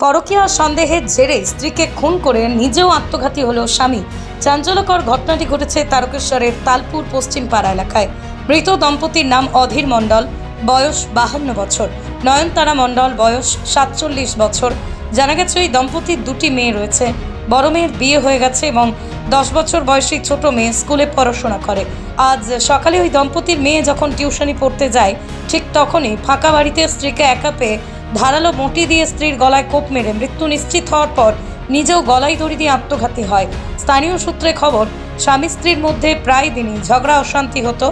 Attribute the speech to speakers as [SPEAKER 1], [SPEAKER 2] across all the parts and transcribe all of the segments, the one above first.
[SPEAKER 1] পরকীয়া সন্দেহের জেরে স্ত্রীকে খুন করে নিজেও আত্মঘাতী হলো স্বামী। চাঞ্চল্যকর ঘটনাটি ঘটেছে তারকেশ্বরের তালপুর পশ্চিম পাড়া এলাকায়। মৃত দম্পতির নাম অধীর মণ্ডল, বয়স বাহান্ন বছর। নয়নতারা মণ্ডল, বয়স সাতচল্লিশ বছর। জানা গেছে, ওই দম্পতির দুটি মেয়ে রয়েছে। বড় মেয়ের বিয়ে হয়ে গেছে এবং দশ বছর বয়সী ছোট মেয়ে স্কুলে পড়াশোনা করে। আজ সকালে ওই দম্পতির মেয়ে যখন টিউশনি পড়তে যায়, ঠিক তখনই ফাঁকা বাড়িতে স্ত্রীকে একা পেয়ে ধারালো বঁটি দিয়ে স্ত্রীর গলায় কোপ মেরে মৃত্যু নিশ্চিত হওয়ার পর নিজেও গলায় দড়ি দিয়ে আত্মঘাতী হয়। স্থানীয় সূত্রে খবর, স্বামী স্ত্রীর মধ্যে প্রায় দিনই ঝগড়া অশান্তি হতো।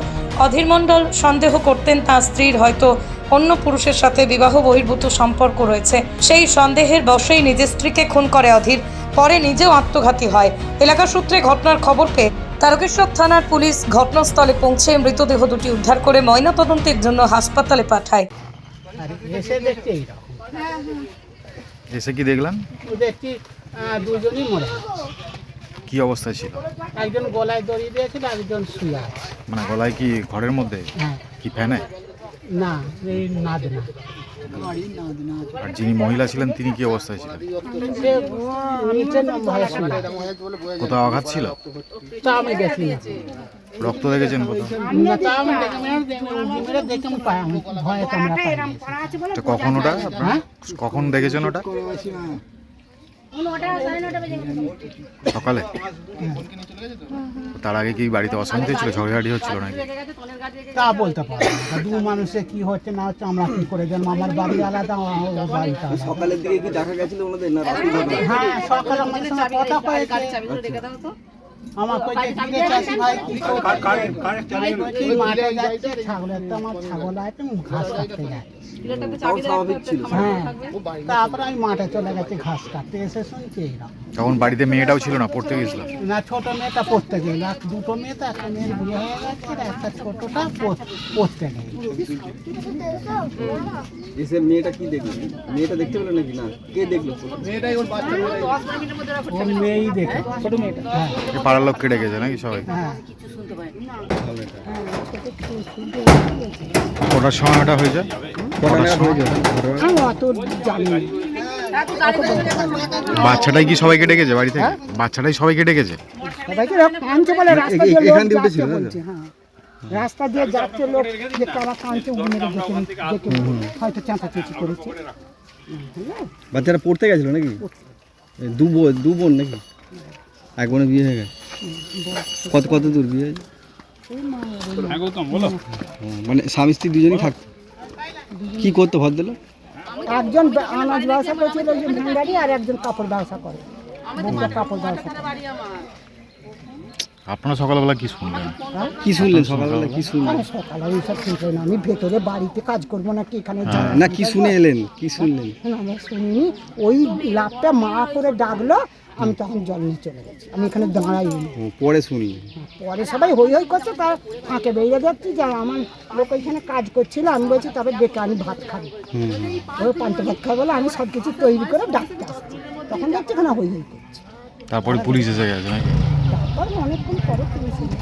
[SPEAKER 1] অধীর মণ্ডল সন্দেহ করতেন তাঁর স্ত্রীর হয়তো অন্য পুরুষের সাথে বিবাহ বহির্ভূত সম্পর্ক রয়েছে। সেই সন্দেহের বশেই নিজের স্ত্রীকে খুন করে অধীর, পরে নিজেও আত্মঘাতী হয়। এলাকা সূত্রে ঘটনার খবর পেয়ে তারকেশ্বর থানার পুলিশ ঘটনাস্থলে পৌঁছে মৃতদেহ দুটি উদ্ধার করে ময়নাতদন্তের জন্য হাসপাতালে পাঠায়।
[SPEAKER 2] আর এসে দেখছি এইরকম।
[SPEAKER 3] এসে কি দেখলেন
[SPEAKER 2] দেখছি দুজনই মরে
[SPEAKER 3] কি অবস্থায় ছিল?
[SPEAKER 2] একজন গলায় দড়ি দিয়েছিল একজন শুয়ে আছে।
[SPEAKER 3] মানে গলায় কি ঘরের মধ্যে?
[SPEAKER 2] হ্যাঁ।
[SPEAKER 3] কি ফ্যানে?
[SPEAKER 2] না এই নাদ না
[SPEAKER 3] আর যিনি মহিলা ছিলেন তিনি কি অবস্থায় ছিলেন?
[SPEAKER 2] সে নিচের ভালো শুয়ে
[SPEAKER 3] কোথাও আঘাত ছিল?
[SPEAKER 2] তা আমি দেখি না
[SPEAKER 3] রক্ত দেখেছেন কখন ওটা? কখন দেখেছেন ওটা? সকালে? তার আগে কি বাড়িতে অশান্তি ছিল ঝগড়াঝাটি হচ্ছিল নাকি?
[SPEAKER 2] তা বলতে পারব দু মানুষে কি হচ্ছে না হচ্ছে আমরা কি করে জানব? আমার বাড়ি আলাদা বাড়িটা
[SPEAKER 4] সকালের দিকে কি দেখা গেছিল ওনাদের না
[SPEAKER 2] হ্যাঁ সকালে আমাদের সঙ্গে কথা হয়েছে। আমার ভাই কি মাঠে যাচ্ছি ছাগল আছে ঘাস কাটতে হ্যাঁ তারপরে আমি মাঠে চলে গেছি ঘাস কাটতে এসে শুনছি
[SPEAKER 3] তখন বাড়িতে মেয়েটাও ছিল না পড়তে গেছিল।
[SPEAKER 2] না ছোট মেয়েটা পড়তে গেল আর দুটো মেয়ে তো একটা মেয়ের বিয়ে হয়ে গেছে আর একটা ছোটটা পড়তে গেল
[SPEAKER 4] এসে মেয়েটা কি দেখল? মেয়েটা দেখতে পেল নাকি না? কে দেখল?
[SPEAKER 2] ওর মেয়েই দেখে ছোট মেয়েটা। হ্যাঁ
[SPEAKER 3] কেটে গেছে নাকি সবাই?
[SPEAKER 2] হ্যাঁ
[SPEAKER 3] কটার সময় ওটা হয়েছে। বাচ্চাটাই কি সবাইকে ডেকেছে বাড়ি থেকে? বাচ্চাটাই সবাইকে ডেকেছে?
[SPEAKER 2] রাস্তা দিয়ে যাচ্ছে হ্যাঁ। রাস্তা দিয়ে যাচ্ছে লোক যে কাঁদছে হয়তো চেঁচাচেঁচি করেছে।
[SPEAKER 4] বাচ্চারা পড়তে গেছিল নাকি? দু বোন দু বোন নাকি? এক বোনের বিয়ে হয়ে গেছে। কত কত দূর বিয়ে মানে স্বামী স্ত্রী দুজনেই থাকতো কি করতো ভদ্রলোক?
[SPEAKER 2] একজন আনাজ ব্যবসা করেছিল ওই যে আর একজন কাপড় ব্যবসা করে। কাপড় ব্যবসা করে
[SPEAKER 3] আপনারা সকালবেলা কি শুনলেন?
[SPEAKER 4] কি শুনলেন? সকালবেলা কি শুনলেন?
[SPEAKER 2] আমি সকালে ঠিক হয় না আমি ভেতরে বাড়িতে কাজ করব নাকি এখানে
[SPEAKER 4] হ্যাঁ, না কি শুনে এলেন? কি শুনলেন?
[SPEAKER 2] না, আমি শুনিনি। ওই লাভটা মা করে ডাকলো আমি তখন জল নিয়ে চলে গেছি। আমি এখানে দাঁড়াই
[SPEAKER 4] পরে শুনি।
[SPEAKER 2] পরে সবাই হই হই করছে তার ফাঁকে বেরিয়ে যাচ্ছি যে আমার লোক ওইখানে কাজ করছিল। আমি বলছি তবে ডেকে আমি ভাত খাব।
[SPEAKER 4] ও
[SPEAKER 2] ওই পান্তা ভাত খাব বলে আমি সব কিছু তৈরি করে ডাকতে আসছি। তখন দেখছি এখানে হই হই করছে।
[SPEAKER 3] তারপরে পুলিশ এসে গেছে নাকি?
[SPEAKER 2] তারপর অনেকক্ষণ পরে পুলিশ এলো।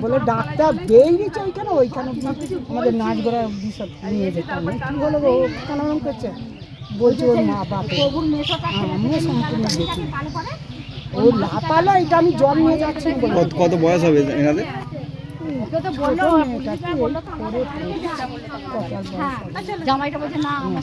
[SPEAKER 2] বলে ডাক্তার বেরিয়েছে ওইখানে ওইখানে আমাদের নাচ গোড়া বিষয় নিয়ে যেতে হবে কী ও কেন করছে বলছে ওর মা বাপ আমিও সম্পূর্ণ দেখি ও লাপালো এটা আমি জল নিয়ে যাচ্ছি
[SPEAKER 4] কত বয়স হবে এনাদের?
[SPEAKER 5] জামাইটা বলছে না আমার